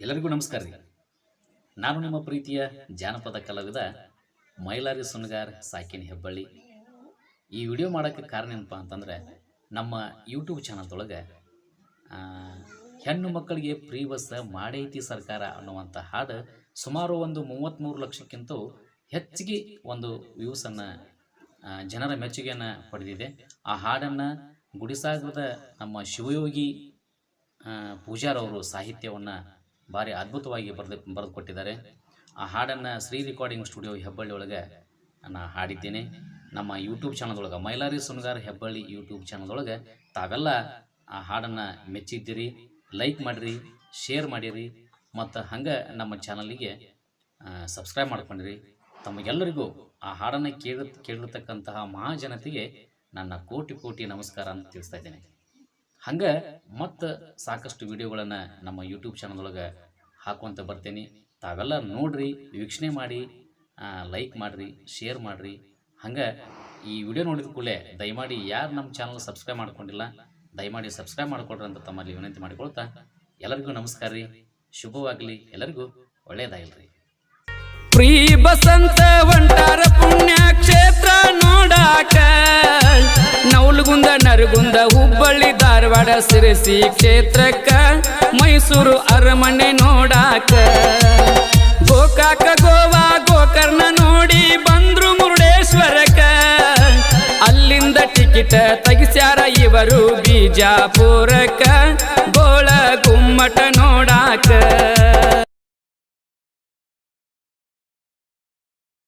ಎಲ್ಲರಿಗೂ ನಮಸ್ಕಾರ ರೀ. ನಾನು ನಿಮ್ಮ ಪ್ರೀತಿಯ ಜಾನಪದ ಕಲಾವಿದ ಮೈಲಾರಿ ಸುನಗಾರ್ ಸಾಕಿನ ಹೆಬ್ಬಳ್ಳಿ. ಈ ವಿಡಿಯೋ ಮಾಡೋಕ್ಕೆ ಕಾರಣ ಏನಪ್ಪ ಅಂತಂದರೆ ನಮ್ಮ ಯೂಟ್ಯೂಬ್ ಚಾನಲ್ದೊಳಗೆ ಹೆಣ್ಣು ಮಕ್ಕಳಿಗೆ ಫ್ರೀ ಬಸ್ ಮಾಡೈತಿ ಸರ್ಕಾರ ಅನ್ನುವಂಥ ಹಾಡು ಸುಮಾರು ಒಂದು ಮೂವತ್ತ್ಮೂರು ಲಕ್ಷಕ್ಕಿಂತ ಹೆಚ್ಚಿಗೆ ಒಂದು ವ್ಯೂಸನ್ನು ಜನರ ಮೆಚ್ಚುಗೆಯನ್ನು ಪಡೆದಿದೆ. ಆ ಹಾಡನ್ನು ಗುಡಿಸಾಗರದ ನಮ್ಮ ಶಿವಯೋಗಿ ಪೂಜಾರವರು ಸಾಹಿತ್ಯವನ್ನು ಭಾರಿ ಅದ್ಭುತವಾಗಿ ಬರೆದು ಬರೆದುಕೊಟ್ಟಿದ್ದಾರೆ ಆ ಹಾಡನ್ನು ಶ್ರೀ ರೆಕಾರ್ಡಿಂಗ್ ಸ್ಟುಡಿಯೋ ಹೆಬ್ಬಳ್ಳಿ ಒಳಗೆ ನಾನು ಹಾಡಿದ್ದೇನೆ. ನಮ್ಮ ಯೂಟ್ಯೂಬ್ ಚಾನಲ್ದೊಳಗೆ, ಮೈಲಾರಿ ಸುನಗಾರ್ ಹೆಬ್ಬಳ್ಳಿ ಯೂಟ್ಯೂಬ್ ಚಾನಲ್ದೊಳಗೆ ತಾವೆಲ್ಲ ಆ ಹಾಡನ್ನು ಮೆಚ್ಚಿದ್ದೀರಿ. ಲೈಕ್ ಮಾಡಿರಿ ಶೇರ್ ಮಾಡಿರಿ, ಮತ್ತು ಹಂಗೆ ನಮ್ಮ ಚಾನಲಿಗೆ ಸಬ್ಸ್ಕ್ರೈಬ್ ಮಾಡ್ಕೊಂಡಿರಿ. ತಮಗೆಲ್ಲರಿಗೂ ಆ ಹಾಡನ್ನು ಕೇಳ, ಕೇಳಿರ್ತಕ್ಕಂತಹ ಮಹಾಜನತೆಗೆ ನನ್ನ ಕೋಟಿ ಕೋಟಿ ನಮಸ್ಕಾರ ಅಂತ ತಿಳಿಸ್ತಾ ಇದ್ದೇನೆ. ಹಂಗೆ ಮತ್ತು ಸಾಕಷ್ಟು ವಿಡಿಯೋಗಳನ್ನು ನಮ್ಮ ಯೂಟ್ಯೂಬ್ ಚಾನಲ್ದೊಳಗೆ ಹಾಕುವಂತ ಬರ್ತೀನಿ. ತಾವೆಲ್ಲ ನೋಡ್ರಿ, ವೀಕ್ಷಣೆ ಮಾಡಿ ಲೈಕ್ ಮಾಡಿರಿ ಶೇರ್ ಮಾಡಿರಿ. ಹಂಗೆ ಈ ವಿಡಿಯೋ ನೋಡಿದ ಕೂಡಲೇ ದಯಮಾಡಿ ಯಾರು ನಮ್ಮ ಚಾನಲ್ ಸಬ್ಸ್ಕ್ರೈಬ್ ಮಾಡ್ಕೊಂಡಿಲ್ಲ ದಯಮಾಡಿ ಸಬ್ಸ್ಕ್ರೈಬ್ ಮಾಡಿಕೊಡ್ರಿ ಅಂತ ತಮ್ಮಲ್ಲಿ ವಿನಂತಿ ಮಾಡಿಕೊಳ್ತಾ ಎಲ್ಲರಿಗೂ ನಮಸ್ಕಾರ ರೀ. ಶುಭವಾಗಲಿ. ಎಲ್ಲರಿಗೂ ಒಳ್ಳೆಯದಾಗಲಿ. ಪ್ರೀ ಬಸಂತ ಒಂಟಾರ ಪುಣ್ಯ ಕ್ಷೇತ್ರ ನೋಡಾಕ. ನೌಲಗುಂದ ನರಗುಂದ, ಹುಬ್ಬಳ್ಳಿ, ಧಾರವಾಡ, ಸಿರಸಿ ಕ್ಷೇತ್ರಕ್ಕ ಮೈಸೂರು ಅರಮನೆ ನೋಡಾಕ. ಅಲ್ಲಿಂದ ತಗಿಸ್ಯಾರ ಇವರು ಗುಮ್ಮಟ